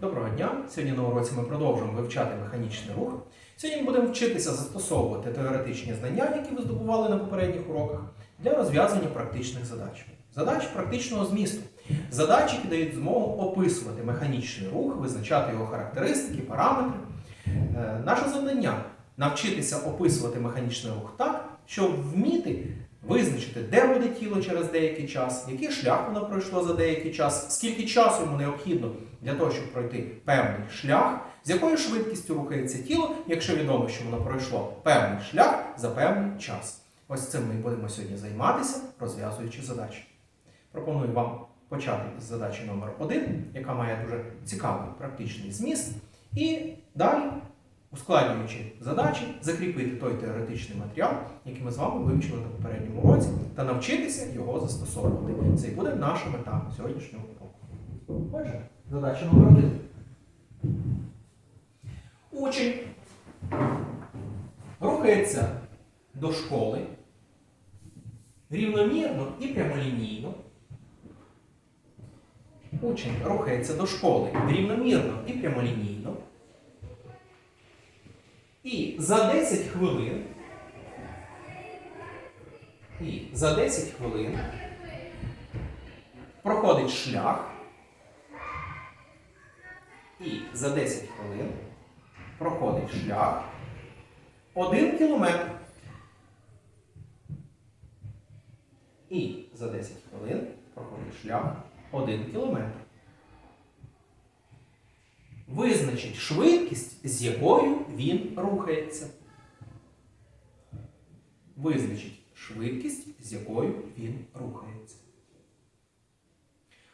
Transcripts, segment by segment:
Доброго дня! Сьогодні на уроці ми продовжуємо вивчати механічний рух. Сьогодні ми будемо вчитися застосовувати теоретичні знання, які ви здобували на попередніх уроках, для розв'язання практичних задач. Задач практичного змісту. Задачі, які дають змогу описувати механічний рух, визначати його характеристики, параметри. Е, Наше завдання навчитися описувати механічний рух так, щоб вміти визначити, де буде тіло через деякий час, який шлях воно пройшло за деякий час, скільки часу йому необхідно для того, щоб пройти певний шлях, з якою швидкістю рухається тіло, якщо відомо, що воно пройшло певний шлях за певний час. Ось цим ми будемо сьогодні займатися, розв'язуючи задачі. Пропоную вам почати із задачі номер 1 яка має дуже цікавий практичний зміст, і далі, ускладнюючи задачі, закріпити той теоретичний матеріал, який ми з вами вивчили на попередньому уроці, та навчитися його застосовувати. Це і буде наша мета сьогоднішнього уроку. Отже, задача номер 1 Учень рухається до школи рівномірно і прямолінійно. Учень рухається до школи рівномірно і прямолінійно. І за 10 хвилин. І за 10 хвилин проходить шлях. І за 10 хвилин проходить шлях 1 кілометр. І за 10 хвилин проходить шлях 1 кілометр. Визначить швидкість, з якою він рухається. Визначить швидкість, з якою він рухається.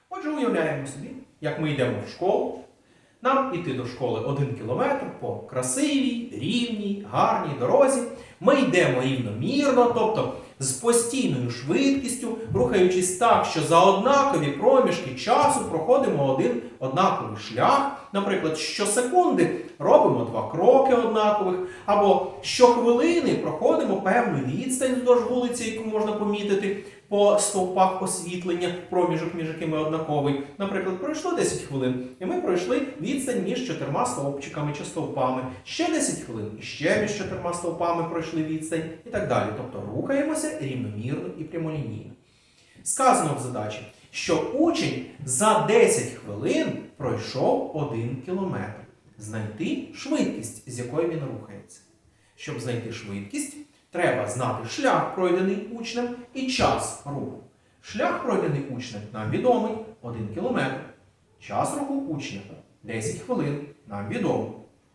Отже, уявляємо собі, як ми йдемо в школу. Нам іти до школи один кілометр по красивій, рівній, гарній дорозі. Ми йдемо рівномірно, тобто з постійною швидкістю, рухаючись так, що за однакові проміжки часу проходимо один однаковий шлях. Наприклад, щосекунди робимо два кроки однакових, або щохвилини проходимо певну відстань вздовж вулиці, яку можна помітити по стовпах освітлення, проміжок між якими однаковий. Наприклад, пройшло 10 хвилин, і ми пройшли відстань між чотирма стовпчиками чи стовпами. Ще 10 хвилин, і ще між чотирма стовпами пройшли відстань і так далі. Тобто рухаємося рівномірно і прямолінійно. Сказано в задачі, що учень за 10 хвилин пройшов 1 кілометр. Знайти швидкість, з якою він рухається. Щоб знайти швидкість, треба знати шлях, пройдений учнем, і час руху. Шлях, пройдений учнем, нам відомий 1 кілометр. Час руху учня 10 хвилин, нам відомо.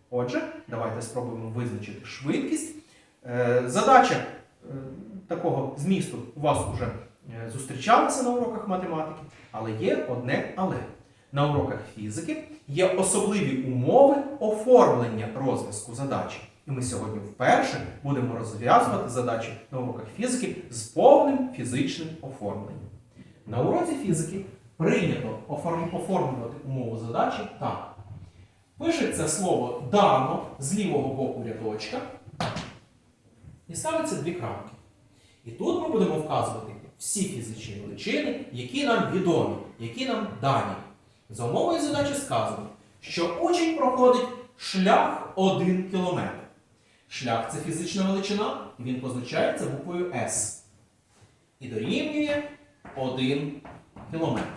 Отже, давайте спробуємо визначити швидкість. Е, Задача е, такого змісту у вас вже е, зустрічалася на уроках математики, але є одне але. На уроках фізики є особливі умови оформлення розв'язку задачі. І ми сьогодні вперше будемо розв'язувати задачі на уроках фізики з повним фізичним оформленням. На уроці фізики прийнято оформлювати умову задачі так. Пишеться слово дано з лівого боку рядочка і ставиться дві крапки. І тут ми будемо вказувати всі фізичні величини, які нам відомі, які нам дані. За умовою задачі сказано, що учень проходить шлях 1 кілометр. Шлях це фізична величина, і він позначається буквою S. І дорівнює 1 кілометр.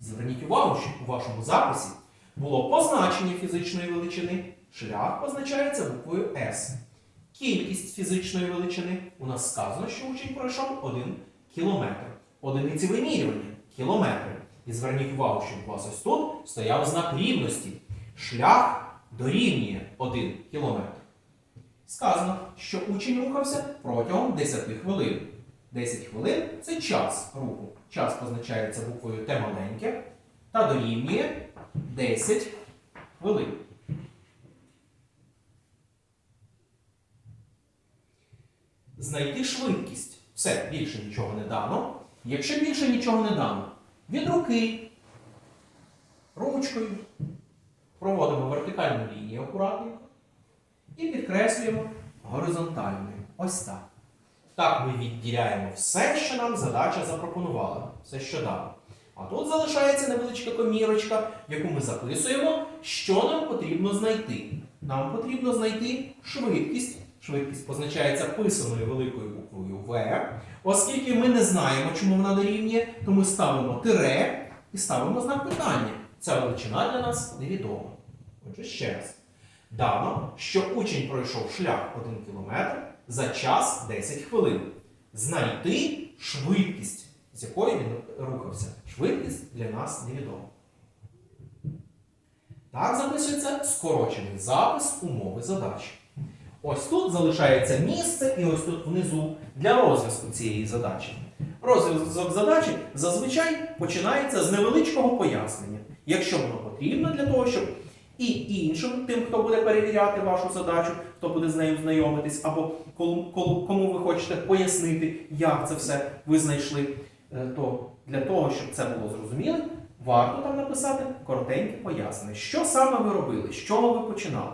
Зверніть увагу, що у вашому записі було позначення фізичної величини. Шлях позначається буквою S. Кількість фізичної величини у нас сказано, що учень пройшов 1 кілометр. Одиниці вимірювання кілометри. І зверніть увагу, що у вас ось тут стояв знак рівності. Шлях дорівнює 1 кілометр. Сказано, що учень рухався протягом 10 хвилин. 10 хвилин це час руху. Час позначається буквою Т маленьке та дорівнює 10 хвилин. Знайти швидкість. Все, більше нічого не дано. Якщо більше нічого не дано, від руки, ручкою проводимо вертикальну лінію акуратненько і підкреслюємо горизонтальною. Ось так. Так ми відділяємо все, що нам задача запропонувала, все, що дано. А тут залишається невеличка комірочка, в яку ми записуємо, що нам потрібно знайти. Нам потрібно знайти швидкість. Швидкість позначається писаною великою буквою В. Оскільки ми не знаємо, чому вона дорівнює, то ми ставимо тире і ставимо знак питання. Ця величина для нас невідома. Отже, ще раз. Дано, що учень пройшов шлях 1 км за час 10 хвилин. Знайти швидкість, з якою він рухався. Швидкість для нас невідома. Так записується скорочений запис умови задачі. Ось тут залишається місце, і ось тут внизу для розв'язку цієї задачі. Розв'язок задачі зазвичай починається з невеличкого пояснення, якщо воно потрібно для того, щоб і іншим, тим, хто буде перевіряти вашу задачу, хто буде з нею знайомитись, або кому, ви хочете пояснити, як це все ви знайшли, е, то для того, щоб це було зрозуміло, варто там написати коротеньке пояснення, що саме ви робили, з чого ви починали.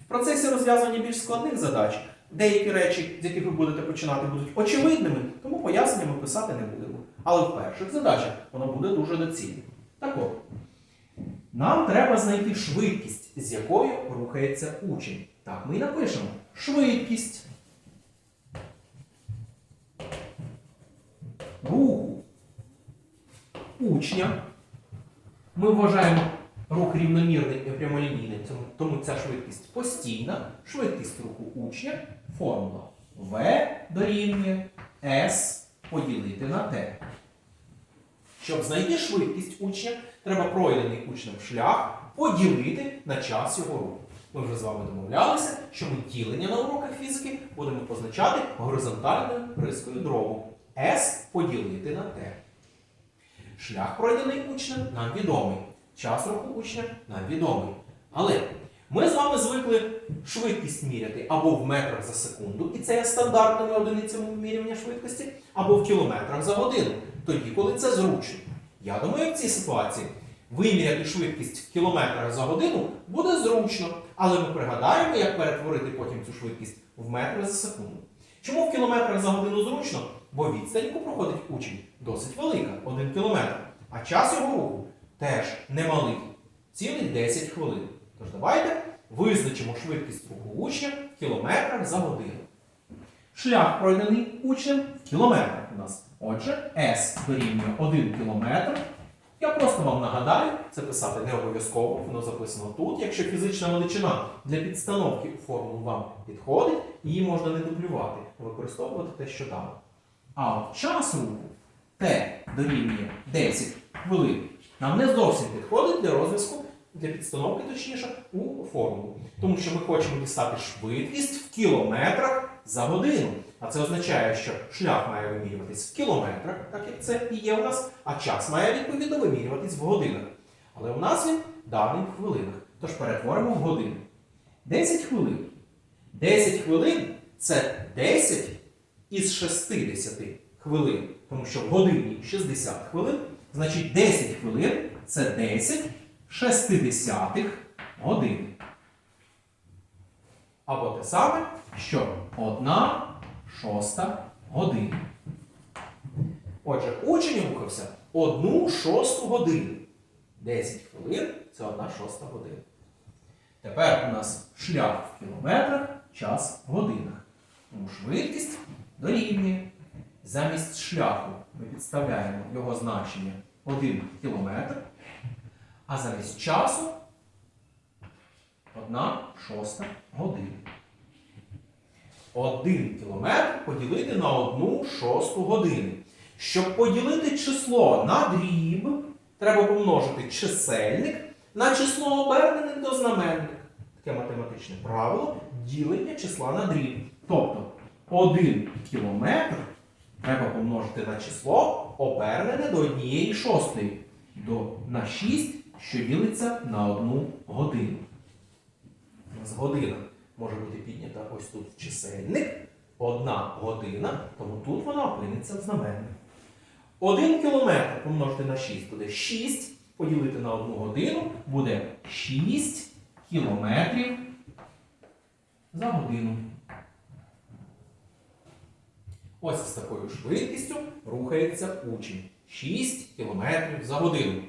В процесі розв'язування більш складних задач деякі речі, з яких ви будете починати, будуть очевидними, тому пояснення ми писати не будемо. Але в перших задачах воно буде дуже доцільним. Так от, нам треба знайти швидкість, з якою рухається учень. Так, ми і напишемо швидкість руху учня. Ми вважаємо рух рівномірним і прямолінійним, тому- ця швидкість постійна. Швидкість руху учня формула V дорівнює S поділити на T. Щоб знайти швидкість учня, треба пройдений учнем шлях поділити на час його руху. Ми вже з вами домовлялися, що ми ділення на уроках фізики будемо позначати горизонтальною рискою дробу. S поділити на T. Шлях пройдений учнем нам відомий. Час руху учня нам відомий. Але ми з вами звикли швидкість міряти або в метрах за секунду, і це є стандартними одиницями вимірювання швидкості, або в кілометрах за годину, тоді, коли це зручно. Я думаю, в цій ситуації виміряти швидкість в кілометрах за годину буде зручно, але ми пригадаємо, як перетворити потім цю швидкість в метри за секунду. Чому в кілометрах за годину зручно? Бо відстань, яку проходить учень, досить велика 1 кілометр. А час його руху теж немалий цілих 10 хвилин. Тож давайте визначимо швидкість руху учня в кілометрах за годину. Шлях пройдений учнем в кілометрах у нас. Отже, S дорівнює 1 кілометр. Я просто вам нагадаю, це писати не обов'язково, воно записано тут. Якщо фізична величина для підстановки у формулу вам підходить, її можна не дублювати, використовувати те, що дано. А от час руху T дорівнює 10 хвилин. Нам не зовсім підходить для розв'язку, для підстановки, точніше, у формулу. Тому що ми хочемо дістати швидкість в кілометрах за годину. А це означає, що шлях має вимірюватись в кілометрах, так як це і є у нас, а час має відповідно вимірюватись в годинах. Але у нас він даний в хвилинах. Тож перетворимо в години. 10 хвилин. 10 хвилин це 10 із 60 хвилин. Тому що в годині 60 хвилин, значить 10 хвилин це 10 шестидесятих годин. Або те саме, що 1 шоста година. Отже, учень рухався 1 шосту годину. 10 хвилин це 1 шоста година. Тепер у нас шлях в кілометрах, час в годинах. Тому швидкість дорівнює. Замість шляху ми підставляємо його значення 1 кілометр, а замість часу 1 шоста година. 1 кілометр поділити на 1 шосту години. Щоб поділити число на дріб, треба помножити чисельник на число обернене до знаменник. Таке математичне правило ділення числа на дріб. Тобто 1 кілометр треба помножити на число обернене до 1 шостої. До, на 6, що ділиться на 1 годину. Нас година може бути піднята ось тут чисельник. Одна година, тому тут вона опиниться в знаменник. Один кілометр помножити на 6 буде 6. Поділити на 1 годину буде 6 кілометрів за годину. Ось з такою швидкістю рухається учень. 6 км за годину.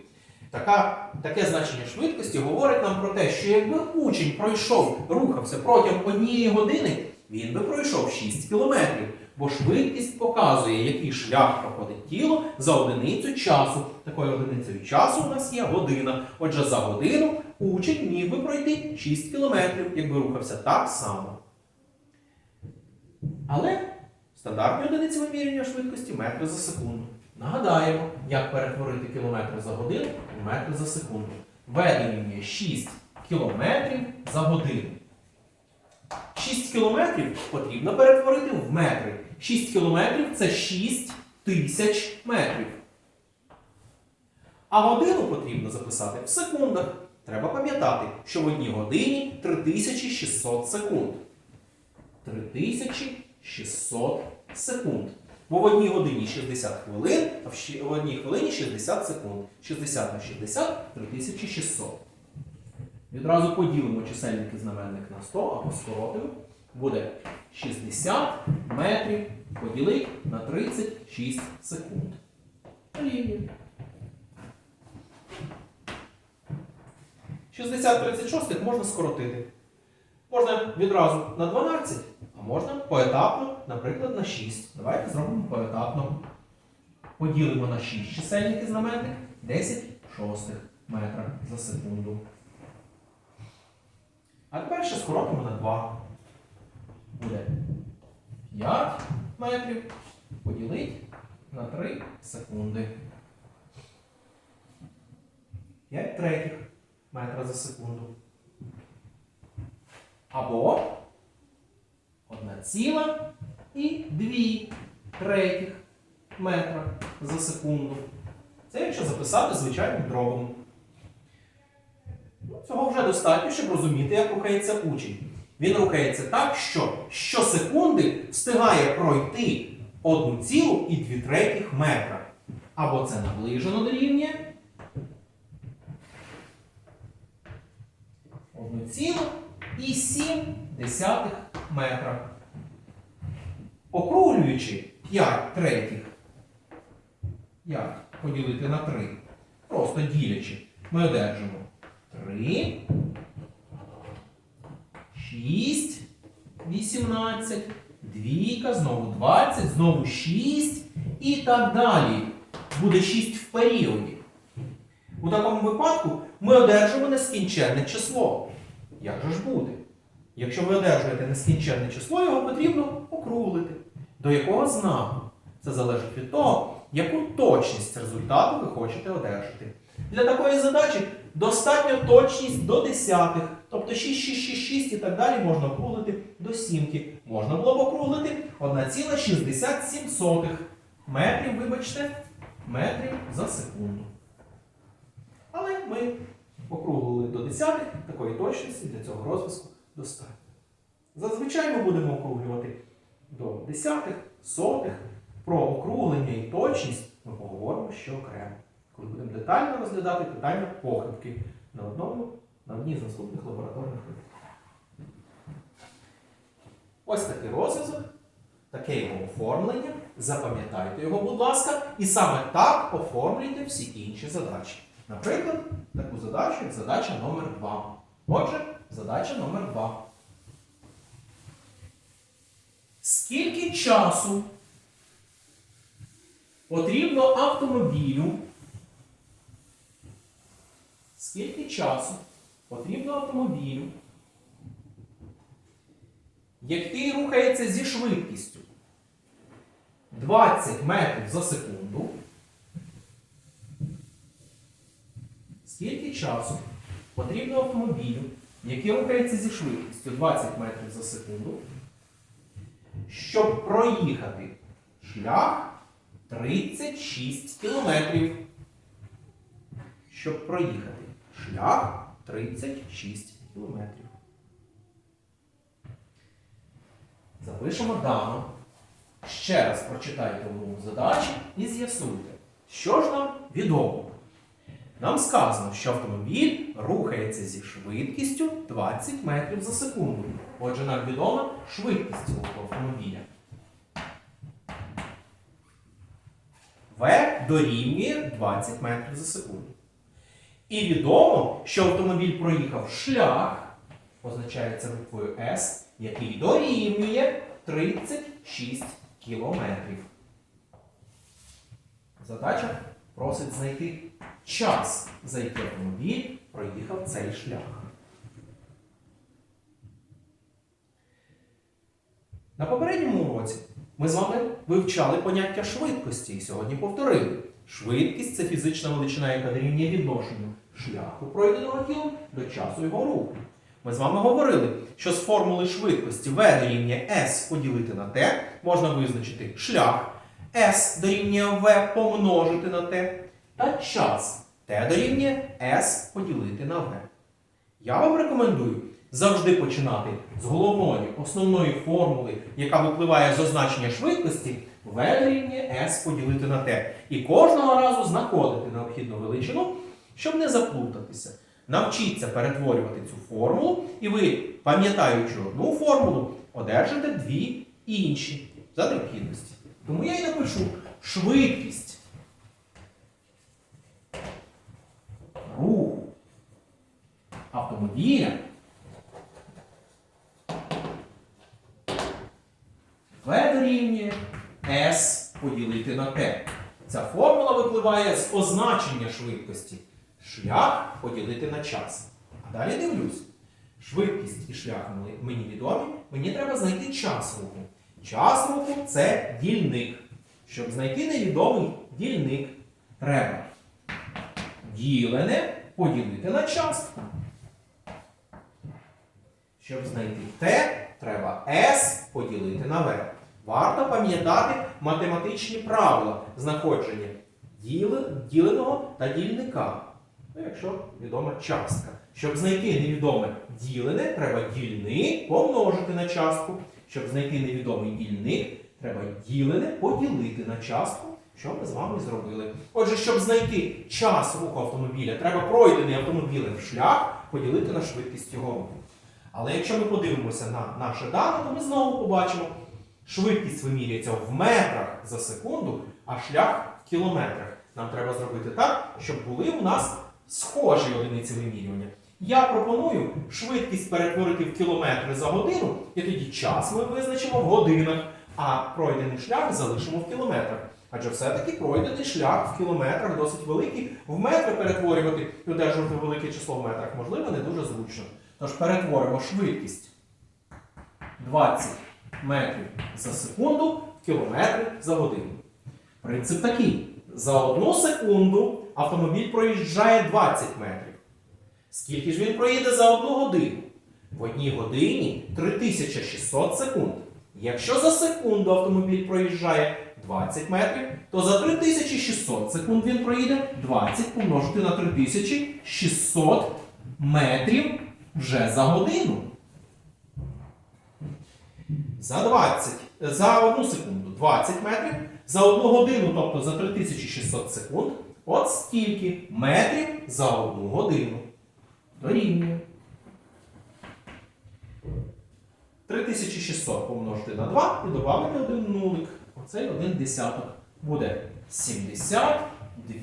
Така, таке значення швидкості говорить нам про те, що якби учень пройшов, рухався протягом однієї години, він би пройшов 6 кілометрів. Бо швидкість показує, який шлях проходить тіло за одиницю часу. Такою одиницею часу у нас є година. Отже, за годину учень міг би пройти 6 кілометрів, якби рухався так само. Але стандартні одиниці вимірювання швидкості метри за секунду. Нагадаємо, як перетворити кілометри за годину в метри за секунду. В дорівнює 6 кілометрів за годину. 6 кілометрів потрібно перетворити в метри. 6 кілометрів це 6 тисяч метрів. А годину потрібно записати в секундах. Треба пам'ятати, що в одній годині 3600 секунд. 3600 секунд. Бо в одній годині 60 хвилин, а в одній хвилині 60 секунд. 60 на 60 3600. Відразу поділимо чисельник і знаменник на 100, або скоротимо. Буде 60 метрів поділити на 36 секунд. Рівня. 60 36 можна скоротити. Можна відразу на 12, а можна поетапно, наприклад, на 6. Давайте зробимо поетапно. Поділимо на 6 чисельник і знаменник 10 шостих метра за секунду. А тепер ще скоротимо на 2. Буде 5 метрів поділити на 3 секунди. 5 третіх метра за секунду. Або 1 ціла і 2 третіх метра за секунду. Це якщо записати звичайним дробом. Ну, Цього вже достатньо, щоб розуміти, як рухається учень. Він рухається так, що щосекунди встигає пройти 1,2 третіх метра. Або це наближено до рівня 1,7 метра. Округлюючи 5 третіх, як поділити на 3, просто ділячи, ми одержимо 3, 6, 18, двійка, знову 20, знову 6 і так далі. Буде 6 в періоді. У такому випадку ми одержимо нескінченне число. Як же ж буде? Якщо ви одержуєте нескінченне число, його потрібно округлити. До якого знаку? Це залежить від того, яку точність результату ви хочете одержати. Для такої задачі достатньо точність до десятих, тобто 6, 6, 6, 6 і так далі можна округлити до сімки. Можна було б округлити 1,67 метрів, вибачте, метрів за секунду. Але ми округлили до десятих, такої точності для цього розв'язку достатньо. Зазвичай ми будемо округлювати до десятих, сотих. Про округлення і точність ми поговоримо ще окремо, коли будемо детально розглядати питання похибки на одному, на одній з наступних лабораторних випадків. Ось такий розв'язок, таке його оформлення. Запам'ятайте його, будь ласка, і саме так оформлюйте всі інші задачі. Наприклад, таку задачу, як задача номер 2. Отже, задача номер 2. Скільки часу потрібно автомобілю? Скільки часу потрібно автомобілю, який рухається зі швидкістю 20 метрів за секунду? Скільки часу потрібно автомобілю, який рухається зі швидкістю 20 метрів за секунду, щоб проїхати шлях 36 кілометрів. Щоб проїхати шлях 36 кілометрів. Запишемо дану. Ще раз прочитайте умову задачі і з'ясуйте, що ж нам відомо. Нам сказано, що автомобіль рухається зі швидкістю 20 метрів за секунду. Отже, нам відома швидкість цього автомобіля. В дорівнює 20 метрів за секунду. І відомо, що автомобіль проїхав шлях, позначається буквою S, який дорівнює 36 кілометрів. Задача просить знайти час, за який автомобіль проїхав цей шлях. На попередньому уроці ми з вами вивчали поняття швидкості і сьогодні повторили. Швидкість це фізична величина, яка дорівнює відношенню шляху пройденого тілом до часу його руху. Ми з вами говорили, що з формули швидкості V дорівнює S поділити на T можна визначити шлях, S дорівнює V помножити на T, та час T дорівнює S поділити на V. Я вам рекомендую завжди починати з головної основної формули, яка випливає з означення швидкості, V дорівнює S поділити на T. І кожного разу знаходити необхідну величину, щоб не заплутатися. Навчіться перетворювати цю формулу, і ви, пам'ятаючи одну формулу, одержите дві інші за необхідності. Тому я і напишу швидкість руху автомобіля V дорівнює S поділити на T. Ця формула випливає з означення швидкості. Шлях поділити на час. А далі дивлюсь. Швидкість і шлях мені відомі. Мені треба знайти час руху. Час руху це дільник. Щоб знайти невідомий дільник, треба ділене поділити на частку. Щоб знайти t, треба s поділити на v. Варто пам'ятати математичні правила знаходження діленого та дільника. Ну, якщо відома частка. Щоб знайти невідоме ділене, треба дільник помножити на частку. Щоб знайти невідомий дільник, треба ділене поділити на частку, що ми з вами зробили. Отже, щоб знайти час руху автомобіля, треба пройдений автомобілем шлях поділити на швидкість його руху. Але якщо ми подивимося на наше дане, то ми знову побачимо, швидкість вимірюється в метрах за секунду, а шлях в кілометрах. Нам треба зробити так, щоб були у нас схожі одиниці вимірювання. Я пропоную швидкість перетворити в кілометри за годину, і тоді час ми визначимо в годинах, а пройдений шлях залишимо в кілометрах. Адже все-таки пройдений шлях в кілометрах досить великий. В метри перетворювати і одержувати велике число в метрах можливо не дуже зручно. Тож перетворимо швидкість 20 метрів за секунду в кілометри за годину. Принцип такий: за одну секунду автомобіль проїжджає 20 метрів. Скільки ж він проїде за одну годину? В одній годині 3600 секунд. Якщо за секунду автомобіль проїжджає 20 метрів, то за 3600 секунд він проїде 20 помножити на 3600 метрів вже за годину. За 20, за одну секунду 20 метрів, за одну годину, тобто за 3600 секунд, от стільки метрів за одну годину. Дорівнює. 3600 помножити на 2 і додати один нулик. Оцей один десяток. Буде 72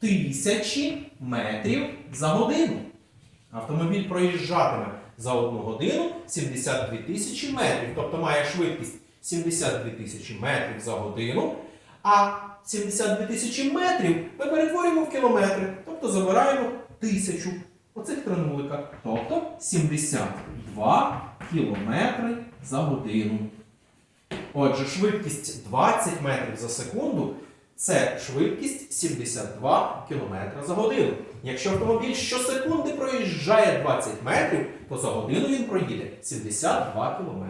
тисячі метрів за годину. Автомобіль проїжджатиме за одну годину 72 тисячі метрів, тобто має швидкість 72 тисячі метрів за годину. А 72 тисячі метрів ми перетворюємо в кілометри, тобто забираємо тисячу оцих тренулика. тобто 72 кілометри за годину. Отже, швидкість 20 метрів за секунду це швидкість 72 км за годину. Якщо автомобіль щосекунди проїжджає 20 метрів, то за годину він проїде 72 км.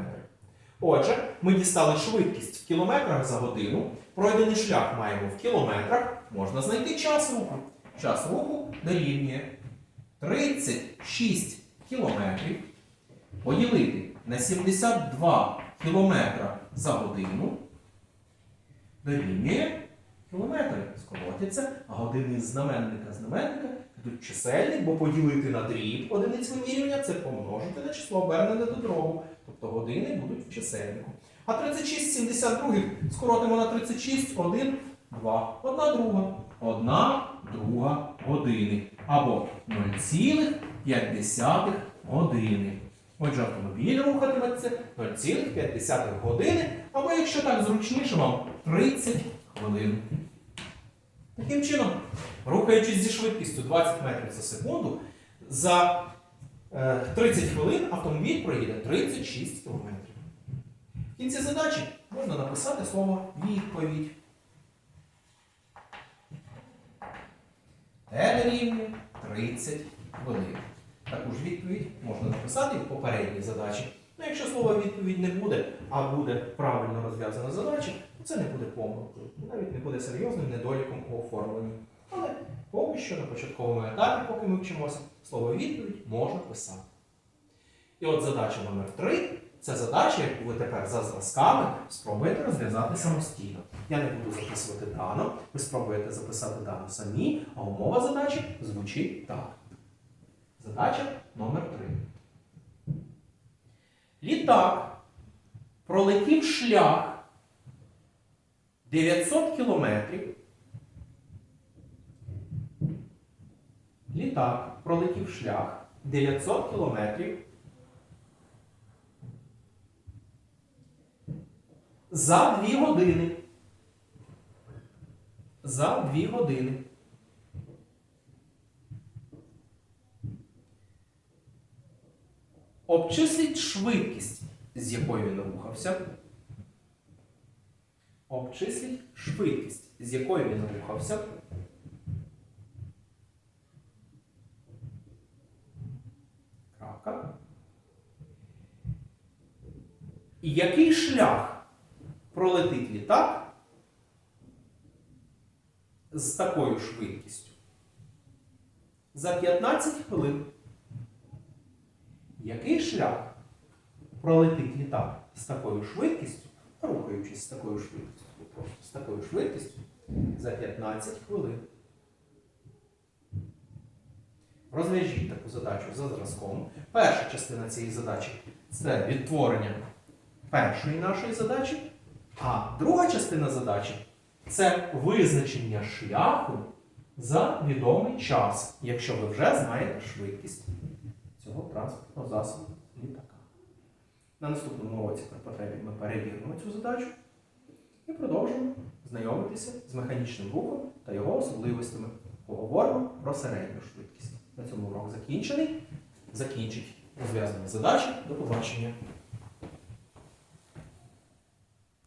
Отже, ми дістали швидкість в кілометрах за годину. Пройдений шлях маємо в кілометрах. Можна знайти час руху. Час руху дорівнює 36 кілометрів поділити на 72 кілометра за годину дорівнює кілометри. Скоротяться, а години знаменника знаменника йдуть чисельник, бо поділити на дріб одиниць вимірювання це помножити на число обернене до дробу. Тобто години будуть в чисельнику. А 36 72 скоротимо на 36, 1 2. Одна друга. Одна друга години. Або 0,5 години. Отже, автомобіль рухатиметься 0,5 години, або якщо так зручніше вам 30 хвилин. Таким чином, рухаючись зі швидкістю 20 метрів за секунду, за е, 30 хвилин автомобіль проїде 36 км. В кінці задачі можна написати слово відповідь. Т дорівнює 30 хвилин. Таку ж відповідь можна написати в попередній задачі. Ну, якщо слова відповідь не буде, а буде правильно розв'язана задача, то це не буде помилкою. Навіть не буде серйозним недоліком у оформленні. Але поки що на початковому етапі, поки ми вчимося, слово відповідь можна писати. І от задача номер 3 це задача, яку ви тепер за зразками спробуєте розв'язати самостійно. Я не буду записувати дано, ви спробуєте записати дано самі, а умова задачі звучить так. Задача номер 3. Літак пролетів шлях 900 кілометрів. Літак пролетів шлях 900 кілометрів. За 2 години. За 2 години. Обчисліть швидкість, з якою він рухався. Обчисліть швидкість, з якою він рухався. Крапка. І який шлях пролетить літак з такою швидкістю? За 15 хвилин. Який шлях пролетить літак з такою швидкістю, рухаючись з такою швидкістю, з такою швидкістю за 15 хвилин? Розв'яжіть таку задачу за зразком. Перша частина цієї задачі це відтворення першої нашої задачі, а друга частина задачі це визначення шляху за відомий час, якщо ви вже знаєте швидкість цього транспортного засобу літака. На наступному уроці при потребі ми перевіримо цю задачу і продовжимо знайомитися з механічним рухом та його особливостями. Поговоримо про середню швидкість. На цьому урок закінчений. Закінчить розв'язання задачі. До побачення.